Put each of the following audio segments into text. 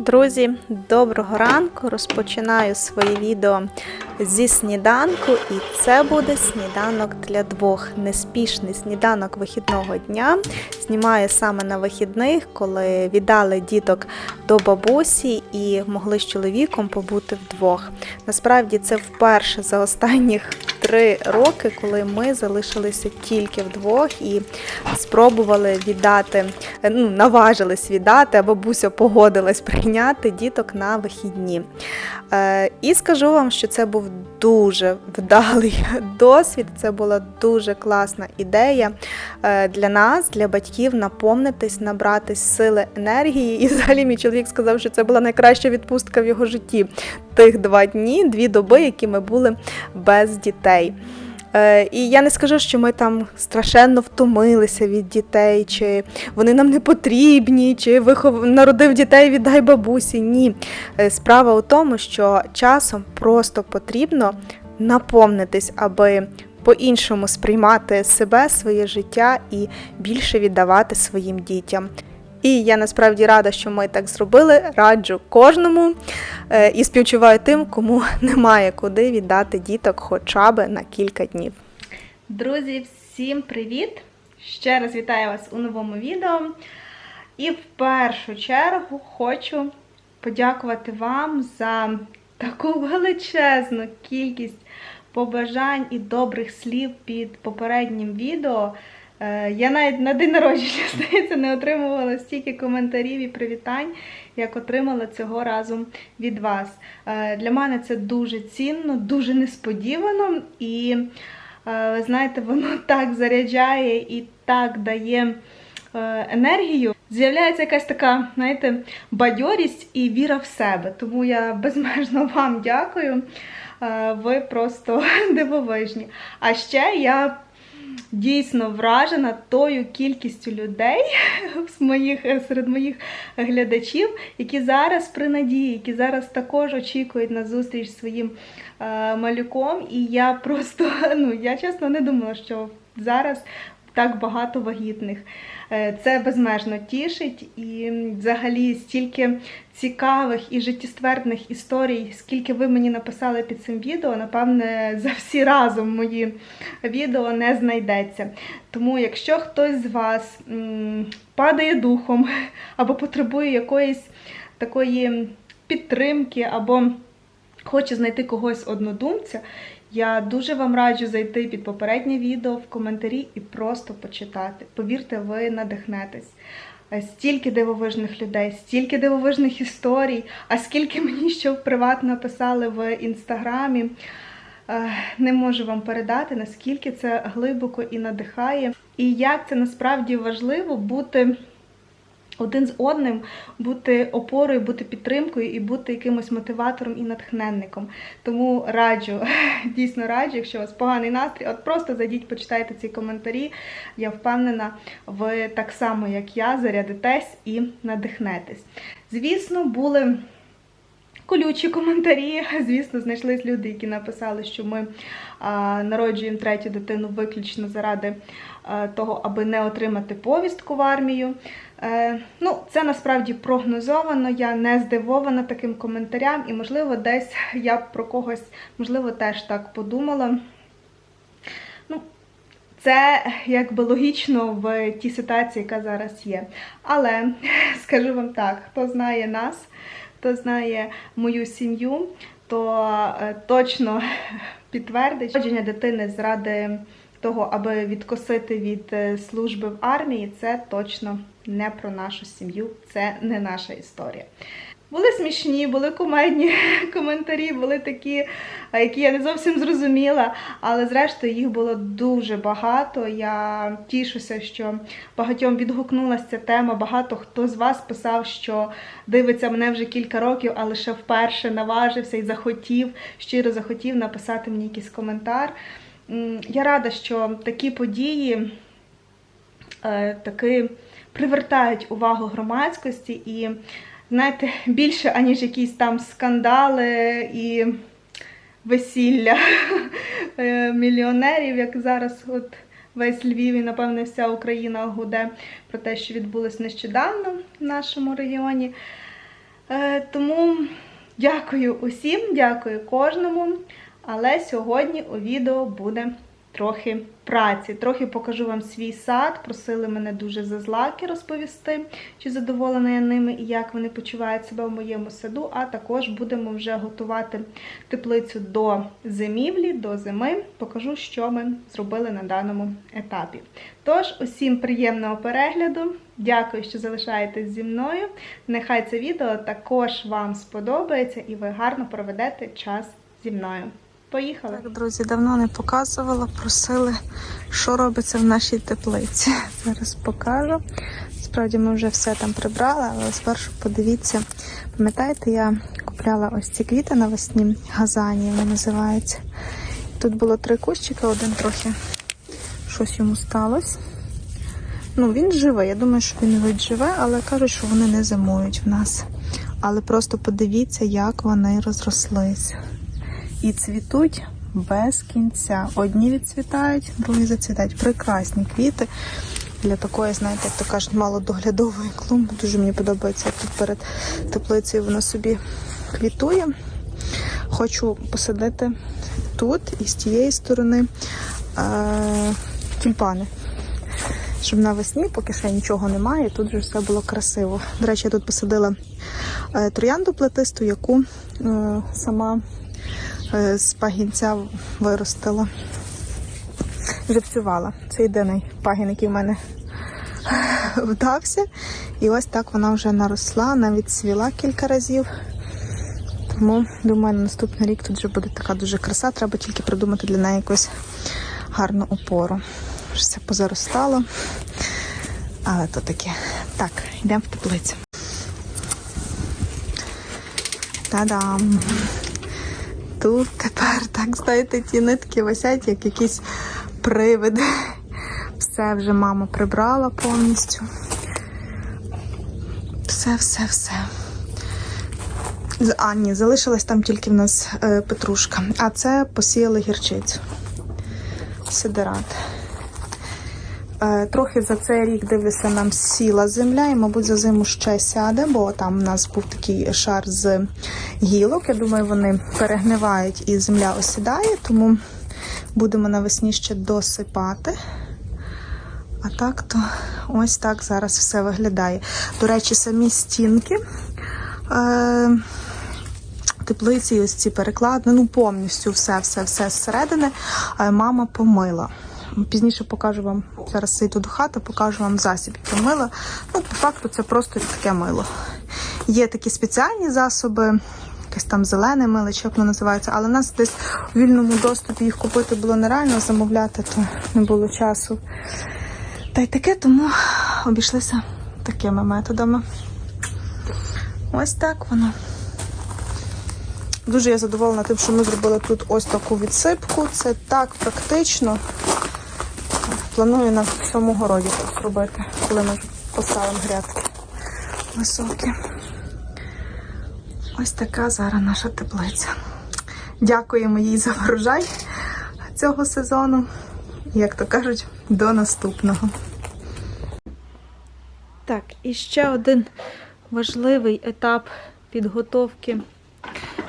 Друзі, доброго ранку! Розпочинаю своє відео зі сніданку, і це буде сніданок для двох. Неспішний сніданок вихідного дня. Знімаю саме на вихідних, коли віддали діток до бабусі і могли з чоловіком побути вдвох. Насправді це вперше за останніх три роки, коли ми залишилися тільки вдвох і спробували віддати, ну, наважились віддати, а бабуся погодилась прийняти діток на вихідні. Е, І скажу вам, що це був дуже вдалий досвід. Це була дуже класна ідея е, для нас, для батьків, наповнитись, набратись сили енергії. І взагалі мій чоловік сказав, що це була найкраща відпустка в його житті. Тих два дні, дві доби, які ми були без дітей. Е, І я не скажу, що ми там страшенно втомилися від дітей, чи вони нам не потрібні, чи вихов... народив дітей, віддай бабусі. Ні. Е, Справа у тому, що часом просто потрібно наповнитись, аби по-іншому сприймати себе, своє життя і більше віддавати своїм дітям. І я насправді рада, що ми так зробили. Раджу кожному е, і співчуваю тим, кому немає куди віддати діток хоча б на кілька днів. Друзі, всім привіт! Ще раз вітаю вас у новому відео. І в першу чергу хочу подякувати вам за таку величезну кількість побажань і добрих слів під попереднім відео. Е, Я навіть на день народження, здається, не отримувала стільки коментарів і привітань, як отримала цього разу від вас. Е, Для мене це дуже цінно, дуже несподівано, і е, ви знаєте, воно так заряджає і так дає енергію. З'являється якась така, знаєте, бадьорість і віра в себе. Тому я безмежно вам дякую. Ви просто дивовижні. А ще я дійсно вражена тою кількістю людей моїх, серед моїх глядачів, які зараз при надії, які зараз також очікують на зустріч зі своїм е, малюком. І я просто, ну я чесно не думала, що зараз так багато вагітних. Е, Це безмежно тішить і взагалі стільки цікавих і життєствердних історій, скільки ви мені написали під цим відео, напевне, за всі разом мої відео не знайдеться. Тому, якщо хтось з вас падає духом або потребує якоїсь такої підтримки, або хоче знайти когось однодумця, я дуже вам раджу зайти під попереднє відео в коментарі і просто почитати. Повірте, ви надихнетесь. Е, Стільки дивовижних людей, стільки дивовижних історій, а скільки мені ще приватно писали в інстаграмі. Е, Не можу вам передати, наскільки це глибоко і надихає, і як це насправді важливо бути один з одним, бути опорою, бути підтримкою і бути якимось мотиватором і натхненником. Тому раджу, дійсно раджу, якщо у вас поганий настрій, от просто зайдіть, почитайте ці коментарі. Я впевнена, ви так само, як я, зарядитесь і надихнетесь. Звісно, були. Колючі коментарі, звісно, знайшлись люди, які написали, що ми народжуємо третю дитину виключно заради того, аби не отримати повістку в армію. Е, ну, це насправді прогнозовано. Я не здивована таким коментарям, і, можливо, десь я про когось, можливо, теж так подумала. Це якби логічно в тій ситуації, яка зараз є. Але скажу вам так: хто знає нас, хто знає мою сім'ю, то е, точно підтвердить, що народження дитини заради того, аби відкосити від е, служби в армії, це точно не про нашу сім'ю, це не наша історія. Були смішні, були кумедні коментарі, були такі, які я не зовсім зрозуміла, але зрештою їх було дуже багато. Я тішуся, що багатьом відгукнулася ця тема. Багато хто з вас писав, що дивиться мене вже кілька років, а лише вперше наважився і захотів, щиро захотів написати мені якийсь коментар. Я рада, що такі події е, таки привертають увагу громадськості і, знаєте, більше, аніж якісь там скандали і весілля е, мільйонерів, як зараз от весь Львів і, напевне, вся Україна гуде про те, що відбулось нещодавно в нашому регіоні. Е, тому дякую усім, дякую кожному. Але сьогодні у відео буде трохи праці. Трохи покажу вам свій сад. Просили мене дуже за злаки розповісти, чи задоволена я ними і як вони почувають себе в моєму саду. А також будемо вже готувати теплицю до зимівлі, до зими. Покажу, що ми зробили на даному етапі. Тож, усім приємного перегляду. Дякую, що залишаєтесь зі мною. Нехай це відео також вам сподобається і ви гарно проведете час зі мною. Поїхали! Так, друзі, давно не показувала, просили, що робиться в нашій теплиці. Зараз покажу. Справді ми вже все там прибрали, але спершу подивіться. Пам'ятаєте, я купляла ось ці квіти навесні, газані вони називаються. Тут було три кущики, один трохи щось йому сталося. Ну, він живе. Я думаю, що він відживе, але кажуть, що вони не зимують в нас. Але просто подивіться, як вони розрослися. І цвітуть без кінця. Одні відцвітають, другі зацвітають. Прекрасні квіти. Для такої, знаєте, як то кажуть, малодоглядової клумби. Дуже мені подобається, як тут перед теплицею воно собі квітує. Хочу посадити тут і з тієї сторони е- тюльпани щоб навесні, поки ще нічого немає, тут вже все було красиво. До речі, я тут посадила е, троянду плетисту, яку е, сама з пагінця виростила. Живцювала. Це єдиний пагін, який в мене вдався. І ось так вона вже наросла, навіть цвіла кілька разів. Тому, думаю, на наступний рік тут вже буде така дуже краса. Треба тільки придумати для неї якусь гарну опору. Вже все позаростало. Але то таке. Так, йдемо в теплицю. Та-дам! Тут тепер, так, знаєте, ті нитки висять, як якісь привиди. Все вже мама прибрала повністю. Все, все, все. З- А, ні, залишилась там тільки в нас е, петрушка. А це посіяли гірчицю. Сидерат. Е, Трохи за цей рік дивлюся, нам сіла земля, і, мабуть, за зиму ще сяде, бо там у нас був такий шар з гілок. Я думаю, вони перегнивають і земля осідає, тому будемо навесні ще досипати. А так то ось так зараз все виглядає. До речі, самі стінки. Е- теплиці, ось ці перекладини, ну повністю все-все-все зсередини е, мама помила. Пізніше покажу вам, зараз зайду до хати, покажу вам засіб, який мила. Ну, по факту, це просто таке мило. Є такі спеціальні засоби, якесь там зелене мило, чи як воно називається, але в нас десь у вільному доступі їх купити було нереально, замовляти, то не було часу. Та й таке, тому обійшлися такими методами. Ось так воно. Дуже я задоволена тим, що ми зробили тут ось таку відсипку. Це так практично. Планую на всьому городі зробити, коли ми поставимо грядки високі. Ось така зараз наша теплиця. Дякуємо їй за врожай цього сезону. Як то кажуть, до наступного. Так, і ще один важливий етап підготовки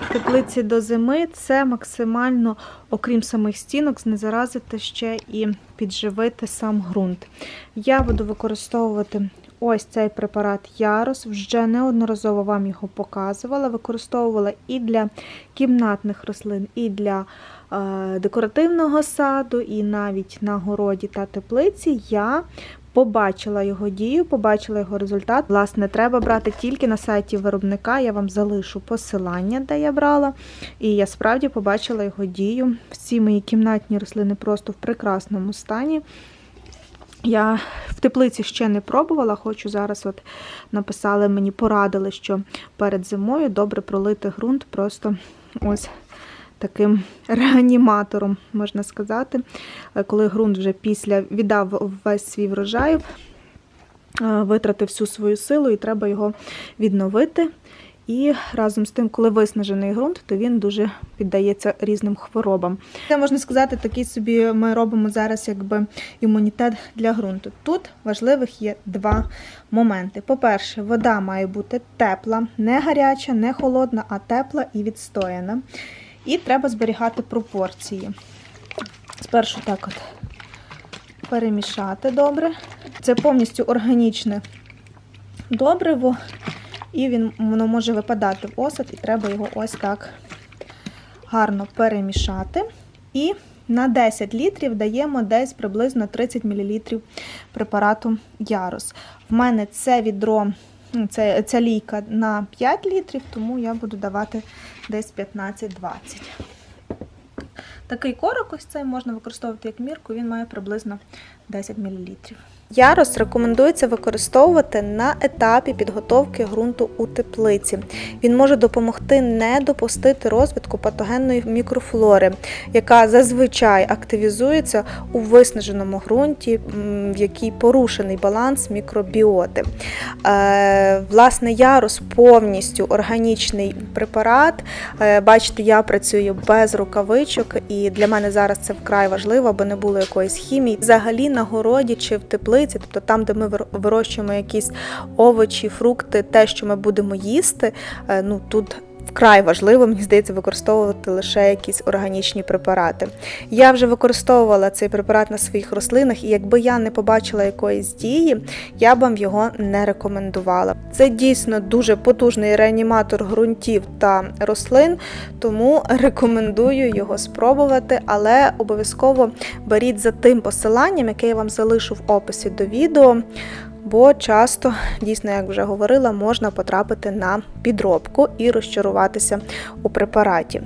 теплиці до зими це максимально, окрім самих стінок, знезаразити ще і підживити сам ґрунт. Я буду використовувати ось цей препарат Ярос, вже неодноразово вам його показувала. Використовувала і для кімнатних рослин, і для е, декоративного саду, і навіть на городі та теплиці я побачила його дію, побачила його результат. Власне, треба брати тільки на сайті виробника. Я вам залишу посилання, де я брала. І я справді побачила його дію. Всі мої кімнатні рослини просто в прекрасному стані. Я в теплиці ще не пробувала, хочу зараз, от написали мені, порадили, що перед зимою добре пролити ґрунт просто ось таким реаніматором, можна сказати, Е, коли ґрунт вже після віддав весь свій врожай, е, витратив всю свою силу, і треба його відновити і разом з тим, коли виснажений ґрунт, то він дуже піддається різним хворобам. Це можна сказати, такий собі ми робимо зараз якби імунітет для ґрунту. Тут важливих є два моменти. По-перше, вода має бути тепла, не гаряча, не холодна, а тепла і відстояна. І треба зберігати пропорції. Спершу так от перемішати добре. Це повністю органічне добриво, і він, воно може випадати в осад, і треба його ось так гарно перемішати. І на 10 літрів даємо десь приблизно 30 мл препарату Ярус. В мене це відро, це, ця лійка на 5 літрів, тому я буду давати десь 15-20. Такий корок ось цей можна використовувати як мірку, він має приблизно 10 мл. Ярос рекомендується використовувати на етапі підготовки ґрунту у теплиці. Він може допомогти не допустити розвитку патогенної мікрофлори, яка зазвичай активізується у виснаженому ґрунті, в якій порушений баланс мікробіоти. Е, Власне, ярус повністю органічний препарат. Е, Бачите, я працюю без рукавичок, і для мене зараз це вкрай важливо, аби не було якоїсь хімії. Взагалі на городі чи в теплиці, тобто там, де ми вир- вирощуємо якісь овочі, фрукти, те, що ми будемо їсти, е, ну тут. Вкрай важливо, мені здається, використовувати лише якісь органічні препарати. Я вже використовувала цей препарат на своїх рослинах, і якби я не побачила якоїсь дії, я б вам його не рекомендувала. Це дійсно дуже потужний реаніматор ґрунтів та рослин, тому рекомендую його спробувати, але обов'язково беріть за тим посиланням, яке я вам залишу в описі до відео. Бо часто, дійсно, як вже говорила, можна потрапити на підробку і розчаруватися у препараті.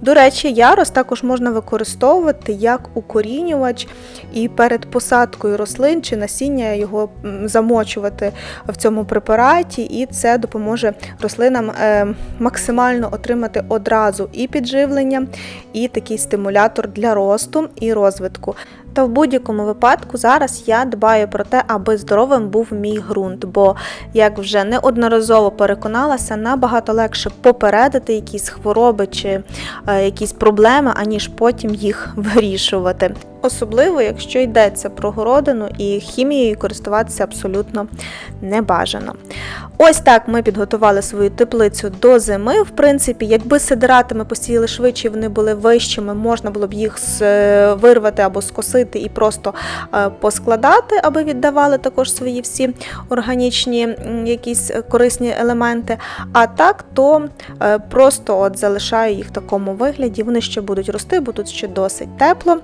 До речі, ярос також можна використовувати як укорінювач і перед посадкою рослин чи насіння його замочувати в цьому препараті, і це допоможе рослинам е, максимально отримати одразу і підживлення, і такий стимулятор для росту і розвитку. Та в будь-якому випадку зараз я дбаю про те, аби здоровим був мій ґрунт, бо, як вже неодноразово переконалася, набагато легше попередити якісь хвороби чи е, якісь проблеми, аніж потім їх вирішувати. Особливо, якщо йдеться про городину і хімією користуватися абсолютно не бажано. Ось так ми підготували свою теплицю до зими. В принципі, якби сидирати ми посіяли швидше, вони були вищими, можна було б їх вирвати або скосити і просто е, поскладати, аби віддавали також свої всі органічні якісь е, корисні елементи. А так, то е, просто от залишаю їх в такому вигляді. Вони ще будуть рости, бо тут ще досить тепло.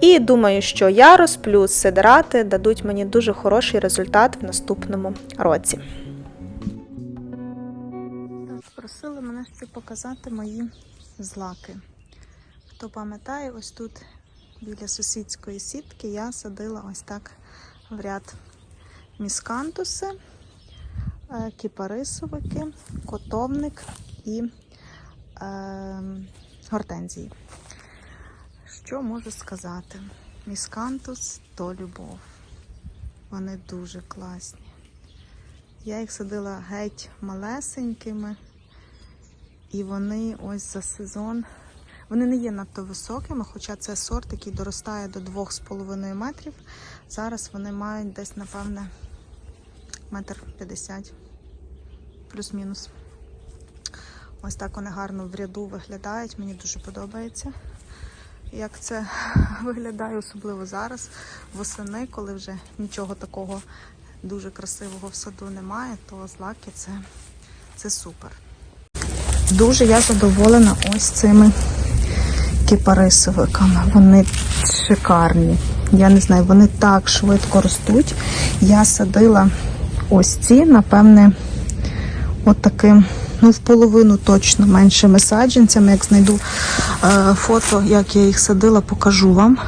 І думаю, що ярос плюс сидирати дадуть мені дуже хороший результат в наступному році. Просили мене ще показати мої злаки. Хто пам'ятає, ось тут біля сусідської сітки я садила ось так в ряд міскантуси, е, кіпарисовики, котовник і е, гортензії. Що можу сказати? Міскантус то любов. Вони дуже класні. Я їх садила геть малесенькими, і вони ось за сезон. Вони не є надто високими, хоча це сорт, який доростає до 2,5 метрів. Зараз вони мають десь, напевне, метр 50 плюс-мінус. Ось так вони гарно в ряду виглядають. Мені дуже подобається, як це виглядає, особливо зараз, восени, коли вже нічого такого дуже красивого в саду немає, то злаки це, це супер. Дуже я задоволена ось цими кипарисовиками. Вони шикарні. Я не знаю, вони так швидко ростуть. Я садила ось ці, напевне, от таким, ну, в половину точно меншими саджанцями. Як знайду е, фото, як я їх садила, покажу вам.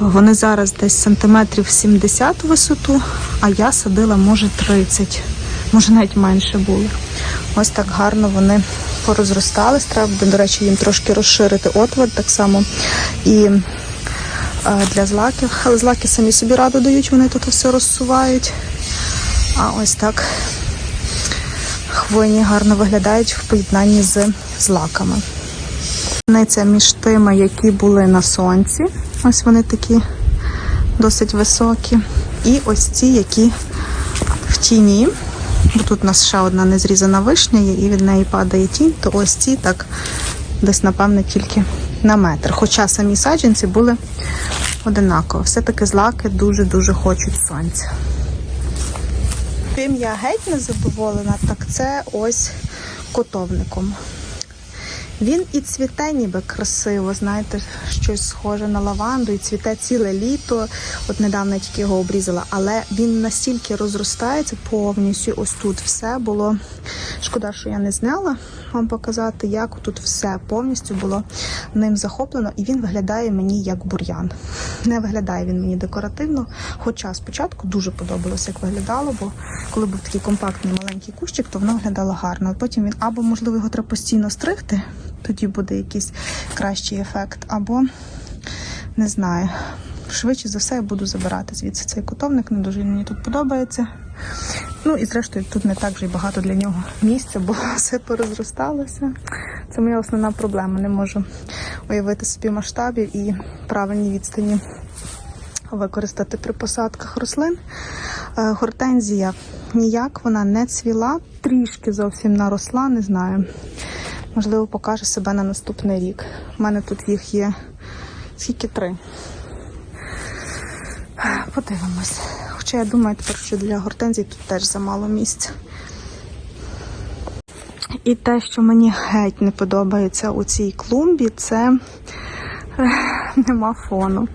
Вони зараз десь сантиметрів 70 висоту, а я садила, може, 30, може навіть менше було. Ось так гарно вони порозростались. Треба буде, до речі, їм трошки розширити отвор так само. І е, для злаків. Але злаки самі собі раду дають, вони тут все розсувають. А ось так хвойні гарно виглядають в поєднанні з злаками. Різниця між тими, які були на сонці. Ось вони такі досить високі. І ось ці, які в тіні. Бо тут у нас ще одна незрізана вишня є, і від неї падає тінь, то ось ці так десь, напевне, тільки на метр. Хоча самі саджанці були одинаково. Все-таки злаки дуже-дуже хочуть сонця. Чим я геть не задоволена, так це ось котовником. Він і цвіте ніби красиво, знаєте, щось схоже на лаванду, і цвіте ціле літо. От недавно я тільки його обрізала, але він настільки розростається повністю. Ось тут все було. Шкода, що я не зняла вам показати, як тут все повністю було ним захоплено, і він виглядає мені як бур'ян. Не виглядає він мені декоративно. Хоча спочатку дуже подобалося, як виглядало, бо коли був такий компактний маленький кущик, то воно виглядало гарно. Потім він або, можливо, його треба постійно стригти, тоді буде якийсь кращий ефект, або не знаю. Швидше за все я буду забирати звідси цей котовник, не дуже мені тут подобається. Ну і зрештою тут не так вже й багато для нього місця, бо все порозросталося. Це моя основна проблема. Не можу уявити собі масштабів і правильні відстані використати при посадках рослин. Е, Гортензія ніяк вона не цвіла, трішки зовсім наросла, не знаю. Можливо, покаже себе на наступний рік. У мене тут їх є тільки три. Подивимось. Хоча я думаю тепер, що для гортензій тут теж замало місця. І те, що мені геть не подобається у цій клумбі, це е, нема фону.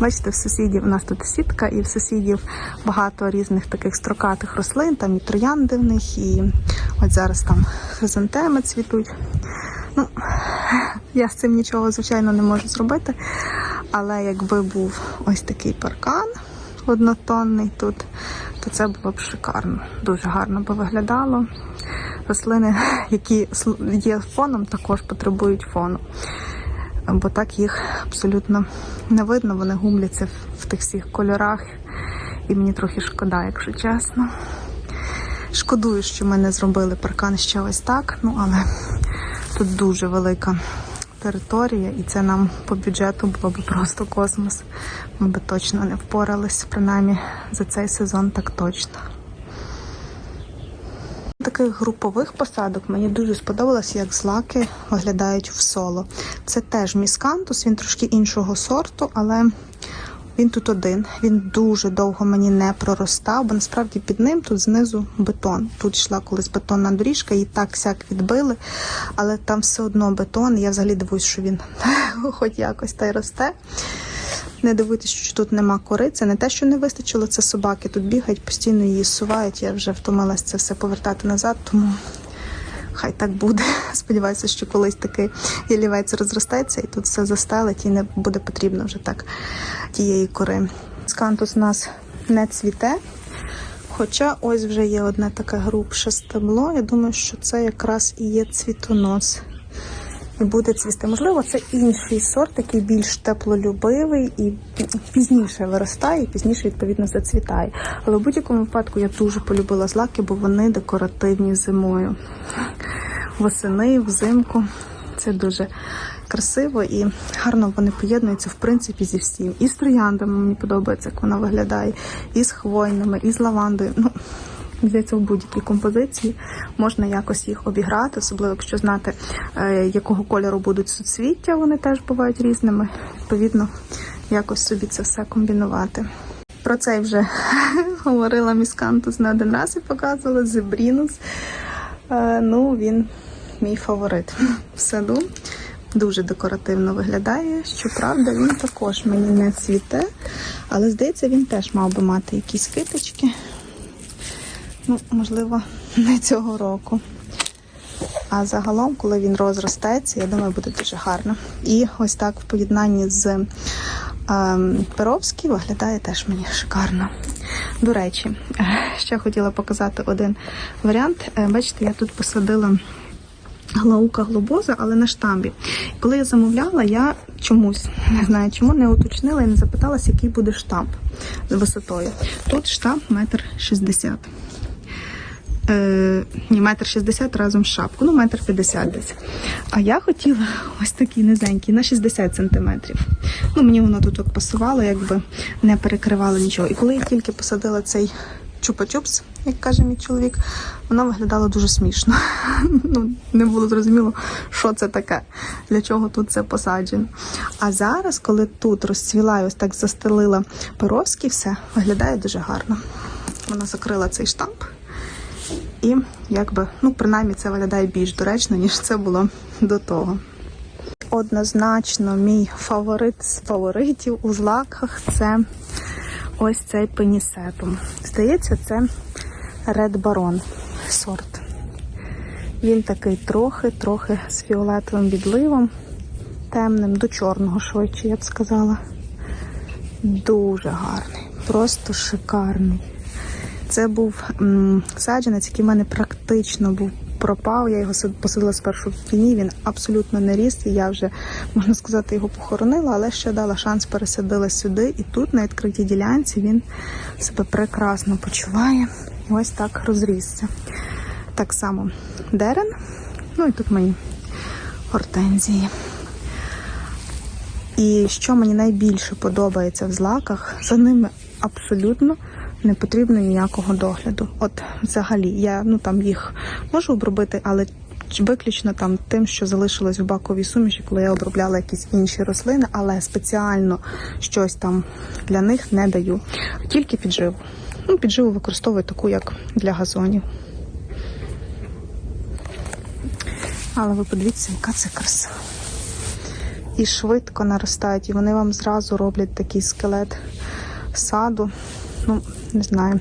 Бачите, в сусідів у нас тут сітка, і в сусідів багато різних таких строкатих рослин, там і троянди в них, і от зараз там хризантеми цвітуть. Ну, я з цим нічого, звичайно, не можу зробити. Але якби був ось такий паркан однотонний тут, то це було б шикарно. Дуже гарно би виглядало. Рослини, які є фоном, також потребують фону. Бо так їх абсолютно не видно, вони гумляться в тих всіх кольорах. І мені трохи шкода, якщо чесно. Шкодую, що ми не зробили паркан ще ось так, ну але тут дуже велика територія, і це нам по бюджету було б просто космос. Ми би точно не впорались, принаймні за цей сезон так точно. Таких групових посадок мені дуже сподобалось, як злаки виглядають в соло. Це теж міскантус, він трошки іншого сорту, але він тут один. Він дуже довго мені не проростав, бо насправді під ним тут знизу бетон. Тут йшла колись бетонна доріжка, її так сяк відбили, але там все одно бетон. Я взагалі дивуюсь, що він хоч якось та й росте. Не дивитися, що тут нема кори. Це не те, що не вистачило, це собаки тут бігають, постійно її сувають. Я вже втомилась це все повертати назад, тому хай так буде. Сподіваюся, що колись такий ялівець розростеться і тут все застелить і не буде потрібно вже так тієї кори. Скантус у нас не цвіте. Хоча ось вже є одне таке грубше стебло. Я думаю, що це якраз і є цвітонос. І буде цвісти. Можливо, це інший сорт, який більш теплолюбивий і пізніше виростає, і пізніше, відповідно, зацвітає. Але в будь-якому випадку я дуже полюбила злаки, бо вони декоративні зимою. Восени, взимку. Це дуже красиво і гарно вони поєднуються, в принципі, зі всім. І з трояндами мені подобається, як вона виглядає, і з хвойними, і з лавандою. Ну, Здається, в будь-якій композиції можна якось їх обіграти, особливо якщо знати, е, якого кольору будуть суцвіття, вони теж бувають різними. Відповідно, якось собі це все комбінувати. Про це вже говорила міскантус не один раз і показувала Зебрінус. Е, Ну, він мій фаворит в саду. Дуже декоративно виглядає. Щоправда, він також мені не цвіте, але здається, він теж мав би мати якісь киточки. Ну, можливо, не цього року. А загалом, коли він розростеться, я думаю, буде дуже гарно. І ось так в поєднанні з ем, Перовський виглядає теж мені шикарно. До речі, ще хотіла показати один варіант. Е, Бачите, я тут посадила глаука глобоза, але на штамбі. Коли я замовляла, я чомусь не знаю чому не уточнила і не запиталася, який буде штамп з висотою. Тут штамп метр шістдесят. Е, ні, метр шістдесят разом з шапкою, ну метр п'ятдесят десь. А я хотіла ось такий низенький, на 60 сантиметрів. Ну, мені воно тут от пасувало, якби не перекривало нічого. І коли я тільки посадила цей чупа-чупс, як каже мій чоловік, воно виглядало дуже смішно. Ну, не було зрозуміло, що це таке, для чого тут це посаджено. А зараз, коли тут розцвіла і ось так застелила Перовський, все виглядає дуже гарно. Вона закрила цей штамп. І якби, ну, принаймні, це виглядає більш доречно, ніж це було до того. Однозначно, мій фаворит з фаворитів у злаках це ось цей пенісетум. Здається, це Red Baron сорт. Він такий трохи-трохи з фіолетовим відливом, темним, до чорного швидше, я б сказала. Дуже гарний, просто шикарний. Це був саджанець, який в мене практично був пропав. Я його сад- посадила спершу в тіні. Він абсолютно не ріс. І я вже можна сказати його похоронила, але ще дала шанс пересадила сюди. І тут на відкритій ділянці він себе прекрасно почуває. І ось так розрісся. Так само дерен. Ну і тут мої гортензії. І що мені найбільше подобається в злаках, за ними абсолютно не потрібно ніякого догляду. От взагалі, я ну там їх можу обробити, але виключно там тим, що залишилось в баковій суміші, коли я обробляла якісь інші рослини, але спеціально щось там для них не даю. Тільки підживу. Ну, підживу використовую таку, як для газонів. Але ви подивіться, яка це краса і швидко наростають, і вони вам зразу роблять такий скелет саду. Ну, не знаю.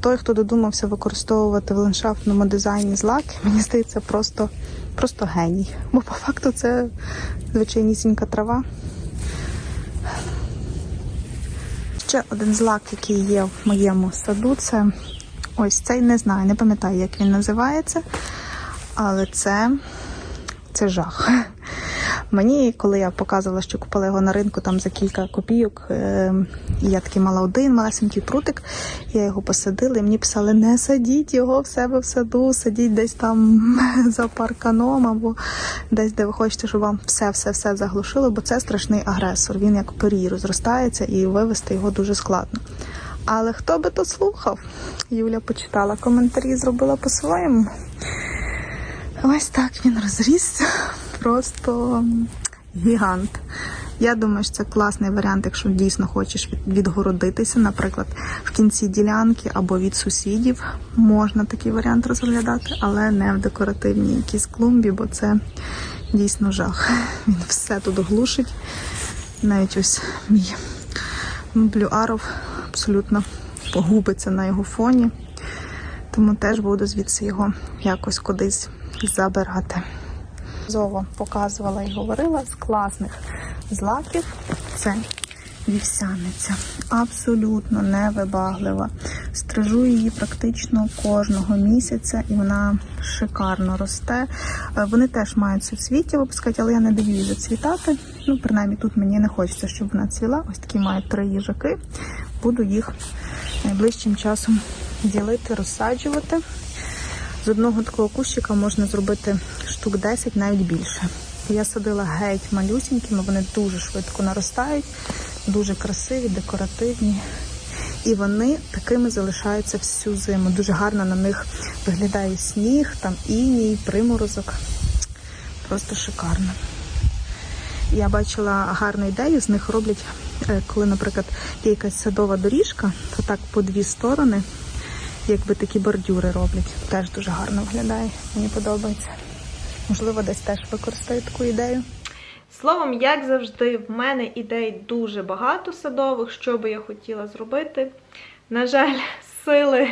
Той, хто додумався використовувати в ландшафтному дизайні злаки, мені здається, просто, просто геній. Бо по факту це звичайнісінька трава. Ще один злак, який є в моєму саду, це ось цей не знаю, не пам'ятаю, як він називається, але це, це жах. Мені, коли я показувала, що купила його на ринку там за кілька копійок, е, я такий мала один малесенький прутик, я його посадила, і мені писали, не садіть його в себе в саду, садіть десь там за парканом або десь, де ви хочете, щоб вам все-все-все заглушило, бо це страшний агресор. Він як пирій розростається і вивести його дуже складно. Але хто би то слухав? Юля почитала коментарі, зробила по-своєму. Ось так він розрісся. Просто гігант. Я думаю, що це класний варіант, якщо дійсно хочеш відгородитися, наприклад, в кінці ділянки або від сусідів. Можна такий варіант розглядати, але не в декоративній якійсь клумбі, бо це дійсно жах. Він все тут глушить. Навіть ось мій блюаров абсолютно погубиться на його фоні. Тому теж буду звідси його якось кудись забирати. Зово показувала і говорила з класних злаків. Це вівсяниця. Абсолютно невибаглива. Стрижу її практично кожного місяця, і вона шикарно росте. Е, Вони теж мають суцвіття випускати, але я не даю їй зацвітати. Ну, принаймні, тут мені не хочеться, щоб вона цвіла. Ось такі мають три їжаки. Буду їх найближчим часом ділити, розсаджувати. З одного такого кущика можна зробити штук 10, навіть більше. Я садила геть малюсінькими, вони дуже швидко наростають, дуже красиві, декоративні. І вони такими залишаються всю зиму. Дуже гарно на них виглядає сніг, там іній, приморозок. Просто шикарно. Я бачила гарну ідею, з них роблять, е, коли, наприклад, є якась садова доріжка, то так по дві сторони, якби такі бордюри роблять. Теж дуже гарно виглядає. Мені подобається. Можливо, десь теж використаю таку ідею. Словом, як завжди, в мене ідей дуже багато садових, що би я хотіла зробити. На жаль, сили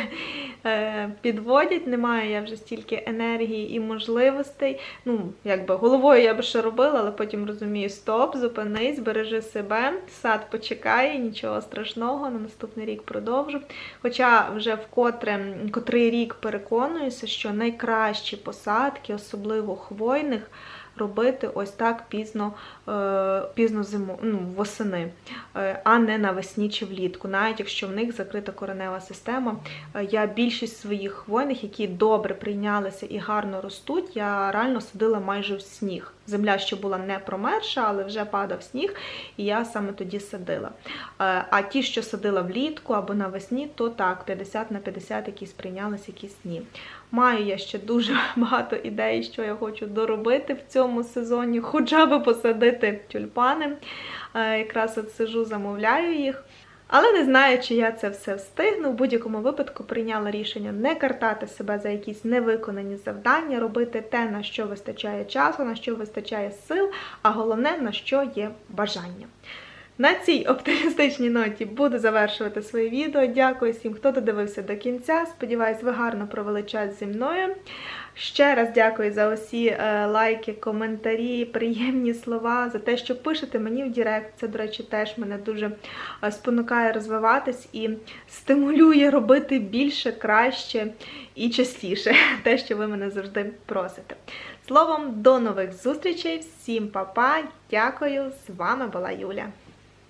е, підводять, немає я вже стільки енергії і можливостей. Ну, якби головою я би ще робила, але потім розумію: стоп, зупинись, бережи себе, сад почекає, нічого страшного, на наступний рік продовжу. Хоча вже вкотре котрий рік переконуюся, що найкращі посадки, особливо хвойних, робити ось так пізно, е, пізно зиму, ну, восени, е, а не навесні чи влітку, навіть якщо в них закрита коренева система. Е, Я більшість своїх хвойних, які добре прийнялися і гарно ростуть, я реально садила майже в сніг. Земля ще була не промерша, але вже падав сніг, і я саме тоді садила. А ті, що садила влітку або навесні, то так, 50 на 50 якісь прийнялися, якісь ні. Маю я ще дуже багато ідей, що я хочу доробити в цьому сезоні, хоча б посадити тюльпани. Е, Якраз от сижу, замовляю їх. Але не знаю, чи я це все встигну. В будь-якому випадку прийняла рішення не картати себе за якісь невиконані завдання, робити те, на що вистачає часу, на що вистачає сил, а головне, на що є бажання. На цій оптимістичній ноті буду завершувати своє відео. Дякую всім, хто додивився до кінця. Сподіваюсь, ви гарно провели час зі мною. Ще раз дякую за усі е, лайки, коментарі, приємні слова, за те, що пишете мені в Директ. Це, до речі, теж мене дуже е, спонукає розвиватись і стимулює робити більше, краще і частіше. Те, що ви мене завжди просите. Словом, до нових зустрічей. Всім па-па, Дякую. З вами була Юля.